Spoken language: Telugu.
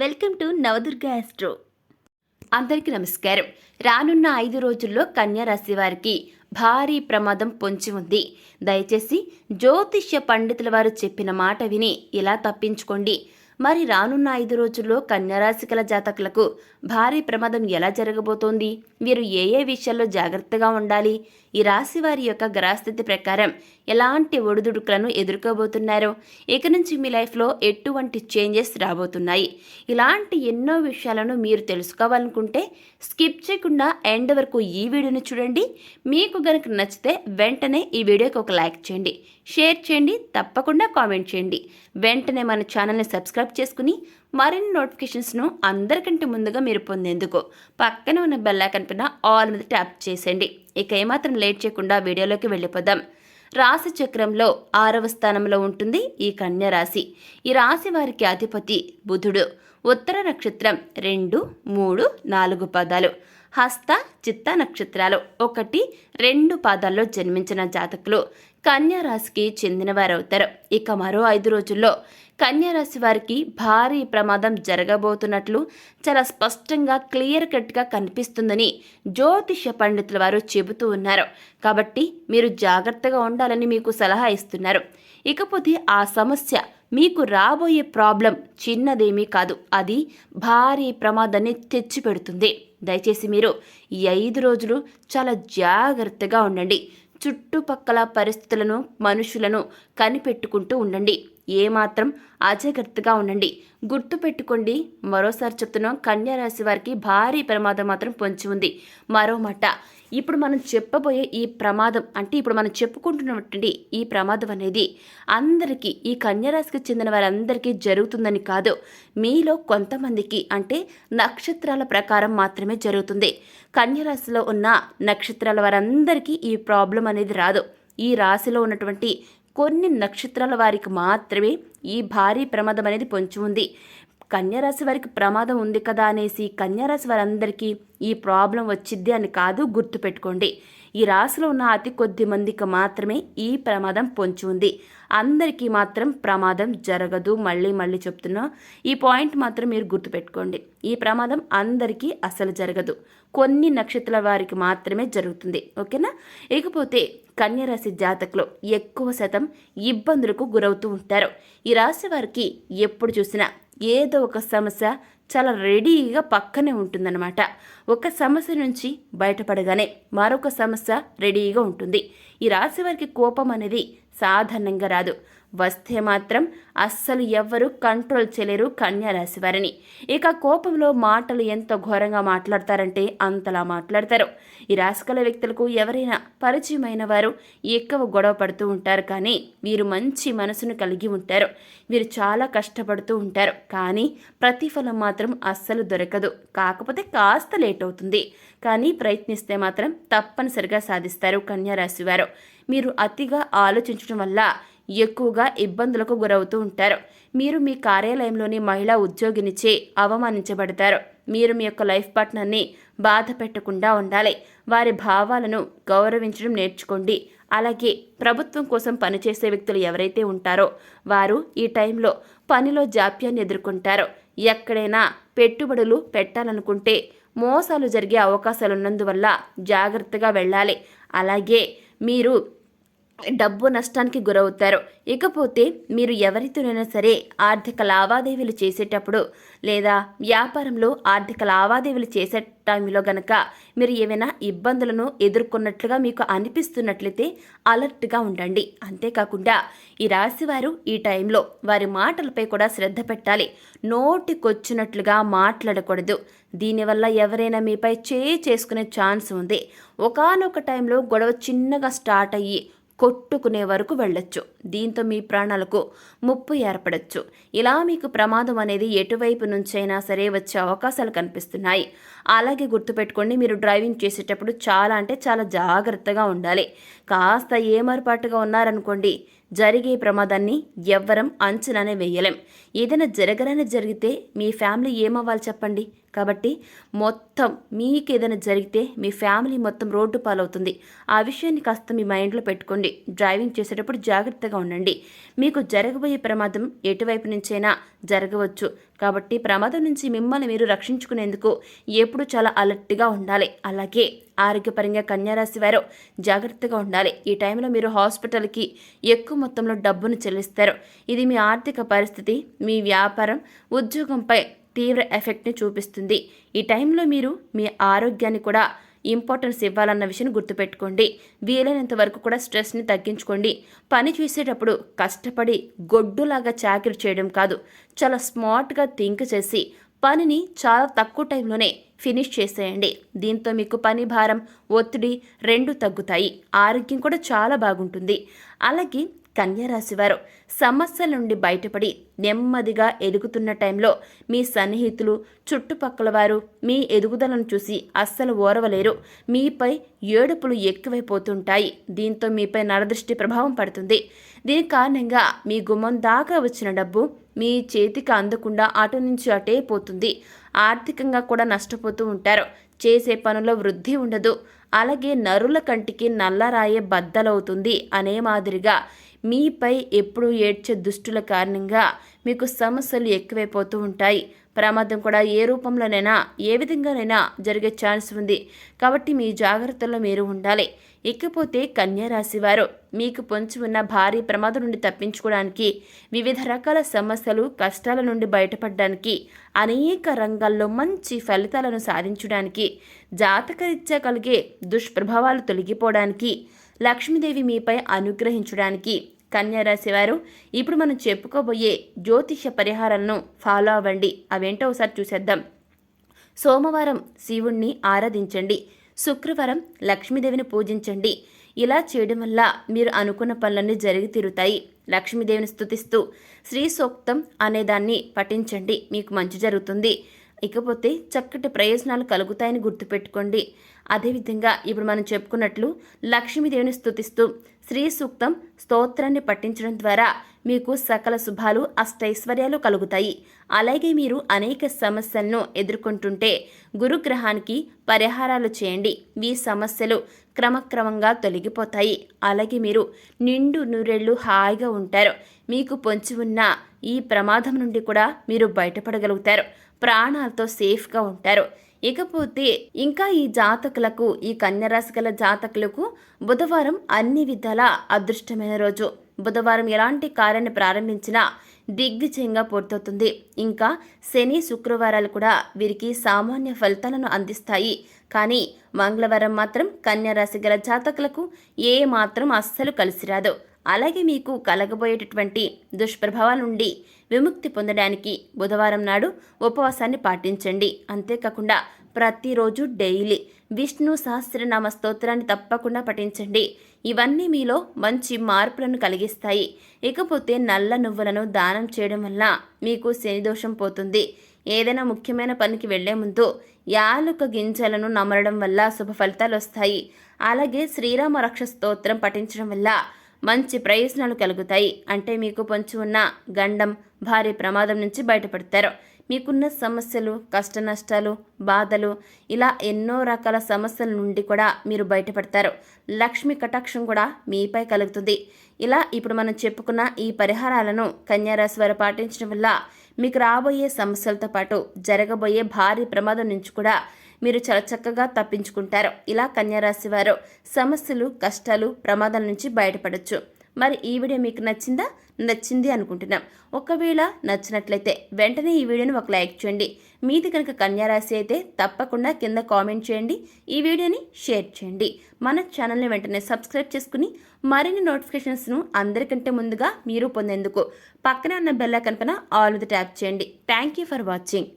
వెల్కమ్ టు నవదుర్గ ఆస్ట్రో అందరికీ నమస్కారం. రానున్న ఐదు రోజుల్లో కన్యా రాశి వారికి భారీ ప్రమాదం పొంచి ఉంది. దయచేసి జ్యోతిష్య పండితుల వారు చెప్పిన మాట విని ఇలా తప్పించుకోండి. మరి రానున్న ఐదు రోజుల్లో కన్యారాశి కల జాతకులకు భారీ ప్రమాదం ఎలా జరగబోతోంది? వీరు ఏ ఏ విషయాల్లో జాగ్రత్తగా ఉండాలి? ఈ రాశి వారి యొక్క గ్రహస్థితి ప్రకారం ఎలాంటి ఒడిదుడుకులను ఎదుర్కోబోతున్నారో ఇక నుంచి మీ లైఫ్లో ఎటువంటి చేంజెస్ రాబోతున్నాయి? ఇలాంటి ఎన్నో విషయాలను మీరు తెలుసుకోవాలనుకుంటే స్కిప్ చేయకుండా ఎండ్ వరకు ఈ వీడియోని చూడండి. మీకు గనక నచ్చితే వెంటనే ఈ వీడియోకి ఒక లైక్ చేయండి. షేర్ చేయండి. తప్పకుండా కామెంట్ చేయండి. వెంటనే మన ఛానల్ని సబ్స్క్రైబ్ చేసుకుని మరిన్ని నోటిఫికేషన్స్ను అందరికంటే ముందుగా మీరు పొందేందుకు పక్కన ఉన్న బెల్లా కనిపిన ఆల్ మీద ట్యాప్ చేసేయండి. ఇక ఏమాత్రం లేట్ చేయకుండా వీడియోలోకి వెళ్ళిపోదాం. రాశి చక్రంలో ఆరవ స్థానంలో ఉంటుంది ఈ కన్య రాశి. ఈ రాశి వారికి అధిపతి బుధుడు. ఉత్తర నక్షత్రం రెండు మూడు నాలుగు పదాలు. హస్త చిత్త నక్షత్రాలు. ఒకటి రెండు పాదాల్లో జన్మించిన జాతకులు. కన్యారాశికి చెందినవారవుతారు. ఇక మరో ఐదు రోజుల్లో కన్యారాశి వారికి భారీ ప్రమాదం జరగబోతున్నట్లు చాలా స్పష్టంగా క్లియర్ కట్గా కనిపిస్తుందని జ్యోతిష పండితుల వారు చెబుతూ ఉన్నారు. కాబట్టి మీరు జాగ్రత్తగా ఉండాలని మీకు సలహా ఇస్తున్నారు. ఇకపోతే ఆ సమస్య మీకు రాబోయే ప్రాబ్లం చిన్నదేమీ కాదు. అది భారీ ప్రమాదాన్ని తెచ్చిపెడుతుంది. దయచేసి మీరు ఈ ఐదు రోజులు చాలా జాగ్రత్తగా ఉండండి. చుట్టుపక్కల పరిస్థితులను మనుషులను కనిపెట్టుకుంటూ ఉండండి. ఏమాత్రం అజాగ్రత్తగా ఉండండి. గుర్తుపెట్టుకోండి మరోసారి చెప్తున్నాం కన్యారాశి వారికి భారీ ప్రమాదం మాత్రం పొంచి ఉంది. మరో మాట ఇప్పుడు మనం చెప్పబోయే ఈ ప్రమాదం అంటే ఇప్పుడు మనం చెప్పుకుంటున్నటువంటి ఈ ప్రమాదం అనేది అందరికీ ఈ కన్యరాశికి చెందిన వారందరికీ జరుగుతుందని కాదు. మీలో కొంతమందికి అంటే నక్షత్రాల ప్రకారం మాత్రమే జరుగుతుంది. కన్యరాశిలో ఉన్న నక్షత్రాల వారందరికీ ఈ ప్రాబ్లం అనేది రాదు. ఈ రాశిలో ఉన్నటువంటి కొన్ని నక్షత్రాల వారికి మాత్రమే ఈ భారీ ప్రమాదం అనేది పొంచి ఉంది. కన్యారాశి వారికి ప్రమాదం ఉంది కదా అనేసి కన్యారాశి వారందరికీ ఈ ప్రాబ్లం వచ్చిద్ది అని కాదు గుర్తుపెట్టుకోండి. ఈ రాశిలో ఉన్న అతి కొద్ది మందికి మాత్రమే ఈ ప్రమాదం పొంచి ఉంది. అందరికీ మాత్రం ప్రమాదం జరగదు. మళ్ళీ మళ్ళీ చెప్తున్నా ఈ పాయింట్ మాత్రం మీరు గుర్తుపెట్టుకోండి. ఈ ప్రమాదం అందరికీ అసలు జరగదు. కొన్ని నక్షత్రాల వారికి మాత్రమే జరుగుతుంది. ఓకేనా? ఇకపోతే కన్యరాశి జాతకులు ఎక్కువ శాతం ఇబ్బందులకు గురవుతూ ఉంటారు. ఈ రాశి వారికి ఎప్పుడు చూసినా ఏదో ఒక సమస్య చాలా రెడీగా పక్కనే ఉంటుందన్నమాట. ఒక సమస్య నుంచి బయటపడగానే మరొక సమస్య రెడీగా ఉంటుంది. ఈ రాశి వారికి కోపం అనేది సాధారణంగా రాదు. వస్తే మాత్రం అస్సలు ఎవ్వరూ కంట్రోల్ చేయలేరు కన్యా రాశి వారిని. ఇక కోపంలో మాటలు ఎంత ఘోరంగా మాట్లాడతారంటే అంతలా మాట్లాడతారు. ఈ రాశికల వ్యక్తులకు ఎవరైనా పరిచయమైన వారు ఎక్కువ గొడవ పడుతూ ఉంటారు కానీ వీరు మంచి మనసును కలిగి ఉంటారు. వీరు చాలా కష్టపడుతూ ఉంటారు కానీ ప్రతిఫలం మాత్రం అస్సలు దొరకదు. కాకపోతే కాస్త లేట్ అవుతుంది. కానీ ప్రయత్నిస్తే మాత్రం తప్పనిసరిగా సాధిస్తారు కన్యా రాశి వారు. మీరు అతిగా ఆలోచించడం వల్ల ఎక్కువగా ఇబ్బందులకు గురవుతూ ఉంటారు. మీరు మీ కార్యాలయంలోని మహిళా ఉద్యోగినిచే అవమానించబడతారు. మీరు మీ యొక్క లైఫ్ పార్ట్నర్ని బాధ పెట్టకుండా ఉండాలి. వారి భావాలను గౌరవించడం నేర్చుకోండి. అలాగే ప్రభుత్వం కోసం పనిచేసే వ్యక్తులు ఎవరైతే ఉంటారో వారు ఈ టైంలో పనిలో జాప్యాన్ని ఎదుర్కొంటారు. ఎక్కడైనా పెట్టుబడులు పెట్టాలనుకుంటే మోసాలు జరిగే అవకాశాలున్నందువల్ల జాగ్రత్తగా వెళ్ళాలి. అలాగే మీరు డబ్బు నష్టానికి గురవుతారు. ఇకపోతే మీరు ఎవరితోనైనా సరే ఆర్థిక లావాదేవీలు చేసేటప్పుడు లేదా వ్యాపారంలో ఆర్థిక లావాదేవీలు చేసే టైంలో గనక మీరు ఏమైనా ఇబ్బందులను ఎదుర్కొన్నట్లుగా మీకు అనిపిస్తున్నట్లయితే అలర్ట్గా ఉండండి. అంతేకాకుండా ఈ రాశివారు ఈ టైంలో వారి మాటలపై కూడా శ్రద్ధ పెట్టాలి. నోటికొచ్చినట్లుగా మాట్లాడకూడదు. దీనివల్ల ఎవరైనా మీపై చేయి చేసుకునే ఛాన్స్ ఉంది. ఒకనొక టైంలో గొడవ చిన్నగా స్టార్ట్ అయ్యి కొట్టుకునే వరకు వెళ్ళొచ్చు. దీంతో మీ ప్రాణాలకు ముప్పు ఏర్పడచ్చు. ఇలా మీకు ప్రమాదం అనేది ఎటువైపు నుంచైనా సరే వచ్చే అవకాశాలు కనిపిస్తున్నాయి. అలాగే గుర్తుపెట్టుకోండి మీరు డ్రైవింగ్ చేసేటప్పుడు చాలా అంటే చాలా జాగ్రత్తగా ఉండాలి. కాస్త ఏమరపాటుగా ఉన్నారనుకోండి జరిగే ప్రమాదాన్ని ఎవ్వరం అంచనానే వేయలేం. ఏదైనా జరగరని జరిగితే మీ ఫ్యామిలీ ఏమవ్వాలి చెప్పండి? కాబట్టి మొత్తం మీకు ఏదైనా జరిగితే మీ ఫ్యామిలీ మొత్తం రోడ్డు పాలవుతుంది. ఆ విషయాన్ని కాస్త మీ మైండ్లో పెట్టుకోండి. డ్రైవింగ్ చేసేటప్పుడు జాగ్రత్తగా ఉండండి. మీకు జరగబోయే ప్రమాదం ఎటువైపు నుంచైనా జరగవచ్చు. కాబట్టి ప్రమాదం నుంచి మిమ్మల్ని మీరు రక్షించుకునేందుకు ఎప్పుడు చాలా అలర్ట్గా ఉండాలి. అలాగే ఆరోగ్యపరంగా కన్యారాశి వారు జాగ్రత్తగా ఉండాలి. ఈ టైంలో మీరు హాస్పిటల్కి ఎక్కువ మొత్తంలో డబ్బును చెల్లిస్తారు. ఇది మీ ఆర్థిక పరిస్థితి మీ వ్యాపారం ఉద్యోగంపై తీవ్ర ఎఫెక్ట్ని చూపిస్తుంది. ఈ టైంలో మీరు మీ ఆరోగ్యాన్ని కూడా ఇంపార్టెన్స్ ఇవ్వాలన్న విషయం గుర్తుపెట్టుకోండి. వీలైనంత వరకు కూడా స్ట్రెస్ని తగ్గించుకోండి. పని చేసేటప్పుడు కష్టపడి గొడ్డులాగా చాకరీ చేయడం కాదు చాలా స్మార్ట్గా థింక్ చేసి పనిని చాలా తక్కువ టైంలోనే ఫినిష్ చేసేయండి. దీంతో మీకు పని భారం ఒత్తిడి రెండు తగ్గుతాయి. ఆరోగ్యం కూడా చాలా బాగుంటుంది. అలాగే కన్యారాశివారు సమస్యల నుండి బయటపడి నెమ్మదిగా ఎదుగుతున్న టైంలో మీ సన్నిహితులు చుట్టుపక్కల వారు మీ ఎదుగుదలను చూసి అస్సలు ఓరవలేరు. మీపై ఏడుపులు ఎక్కువైపోతుంటాయి. దీంతో మీపై నరదృష్టి ప్రభావం పడుతుంది. దీని కారణంగా మీ గుమ్మం దాకా వచ్చిన డబ్బు మీ చేతికి అందకుండా అటు నుంచి అటే పోతుంది. ఆర్థికంగా కూడా నష్టపోతూ ఉంటారు. చేసే పనుల వృద్ధి ఉండదు. అలాగే నరుల కంటికి నల్లరాయే బద్దలవుతుంది అనే మాదిరిగా మీపై ఎప్పుడూ ఏడ్చే దుష్టుల కారణంగా మీకు సమస్యలు ఎక్కువైపోతూ ఉంటాయి. ప్రమాదం కూడా ఏ రూపంలోనైనా ఏ విధంగానైనా జరిగే ఛాన్స్ ఉంది. కాబట్టి మీ జాగ్రత్తల్లో మీరు ఉండాలి. ఇకపోతే కన్యారాశి మీకు పొంచి ఉన్న భారీ ప్రమాదం నుండి తప్పించుకోవడానికి వివిధ రకాల సమస్యలు కష్టాల నుండి బయటపడడానికి అనేక రంగాల్లో మంచి ఫలితాలను సాధించడానికి జాతకరీత్యా కలిగే దుష్ప్రభావాలు తొలగిపోవడానికి లక్ష్మీదేవి మీపై అనుగ్రహించడానికి కన్యారాశి వారు ఇప్పుడు మనం చెప్పుకోబోయే జ్యోతిష పరిహారాలను ఫాలో అవ్వండి. అవేంటో ఒకసారి చూసేద్దాం. సోమవారం శివుణ్ణి ఆరాధించండి. శుక్రవారం లక్ష్మీదేవిని పూజించండి. ఇలా చేయడం వల్ల మీరు అనుకున్న పనులన్నీ జరిగి తీరుతాయి. లక్ష్మీదేవిని స్థుతిస్తూ శ్రీ సూక్తం అనేదాన్ని పఠించండి. మీకు మంచి జరుగుతుంది. ఇకపోతే చక్కటి ప్రయోజనాలు కలుగుతాయని గుర్తుపెట్టుకోండి. అదేవిధంగా ఇప్పుడు మనం చెప్పుకున్నట్లు లక్ష్మీదేవిని స్తుతిస్తూ శ్రీ సూక్తం స్తోత్రాన్ని పఠించడం ద్వారా మీకు సకల శుభాలు అష్టైశ్వర్యాలు కలుగుతాయి. అలాగే మీరు అనేక సమస్యలను ఎదుర్కొంటుంటే గురుగ్రహానికి పరిహారాలు చేయండి. మీ సమస్యలు క్రమక్రమంగా తొలగిపోతాయి. అలాగే మీరు నిండు నూరెళ్ళు హాయిగా ఉంటారు. మీకు పొంచి ఉన్న ఈ ప్రమాదం నుండి కూడా మీరు బయటపడగలుగుతారు. ప్రాణాలతో సేఫ్గా ఉంటారు. ఇకపోతే ఇంకా ఈ జాతకులకు ఈ కన్యరాశి గల జాతకులకు బుధవారం అన్ని విధాల అదృష్టమైన రోజు. బుధవారం ఎలాంటి కార్యాన్ని ప్రారంభించినా దిగ్విజయంగా పూర్తవుతుంది. ఇంకా శని శుక్రవారాలు కూడా వీరికి సామాన్య ఫలితాలను అందిస్తాయి. కానీ మంగళవారం మాత్రం కన్యారాశి గల జాతకులకు ఏ మాత్రం అస్సలు కలిసిరాదు. అలాగే మీకు కలగబోయేటటువంటి దుష్ప్రభావాల నుండి విముక్తి పొందడానికి బుధవారం నాడు ఉపవాసాన్ని పాటించండి. అంతేకాకుండా ప్రతిరోజు డైలీ విష్ణు సహస్రనామ స్తోత్రాన్ని తప్పకుండా పఠించండి. ఇవన్నీ మీలో మంచి మార్పులను కలిగిస్తాయి. ఇకపోతే నల్ల నువ్వులను దానం చేయడం వల్ల మీకు శనిదోషం పోతుంది. ఏదైనా ముఖ్యమైన పనికి వెళ్ళే ముందు యాలుక గింజలను నమలడం వల్ల శుభ ఫలితాలు వస్తాయి అలాగే శ్రీరామ రక్ష స్తోత్రం పఠించడం వల్ల మంచి ప్రయోజనాలు కలుగుతాయి అంటే మీకు పొంచి ఉన్న గండం భారీ ప్రమాదం నుంచి బయటపడతారు. మీకున్న సమస్యలు కష్ట నష్టాలు బాధలు ఇలా ఎన్నో రకాల సమస్యల నుండి కూడా మీరు బయటపడతారు. లక్ష్మి కటాక్షం కూడా మీపై కలుగుతుంది. ఇలా ఇప్పుడు మనం చెప్పుకున్న ఈ పరిహారాలను కన్యారాశి వారు పాటించడం వల్ల మీకు రాబోయే సమస్యలతో పాటు జరగబోయే భారీ ప్రమాదం నుంచి కూడా మీరు చాలా చక్కగా తప్పించుకుంటారు. ఇలా కన్యారాశి వారు సమస్యలు కష్టాలు ప్రమాదాల నుంచి బయటపడవచ్చు మరి ఈ వీడియో మీకు నచ్చిందా? నచ్చింది అనుకుంటున్నాం. ఒకవేళ నచ్చినట్లయితే వెంటనే ఈ వీడియోని ఒక లైక్ చేయండి. మీది కనుక కన్యారాశి అయితే తప్పకుండా కింద కామెంట్ చేయండి. ఈ వీడియోని షేర్ చేయండి. మన ఛానల్ని వెంటనే సబ్స్క్రైబ్ చేసుకుని మరిన్ని నోటిఫికేషన్స్ను అందరికంటే ముందుగా మీరు పొందేందుకు పక్కనే ఉన్న బెల్ల కనుక ఆల్ ది ట్యాప్ చేయండి. Thank you for watching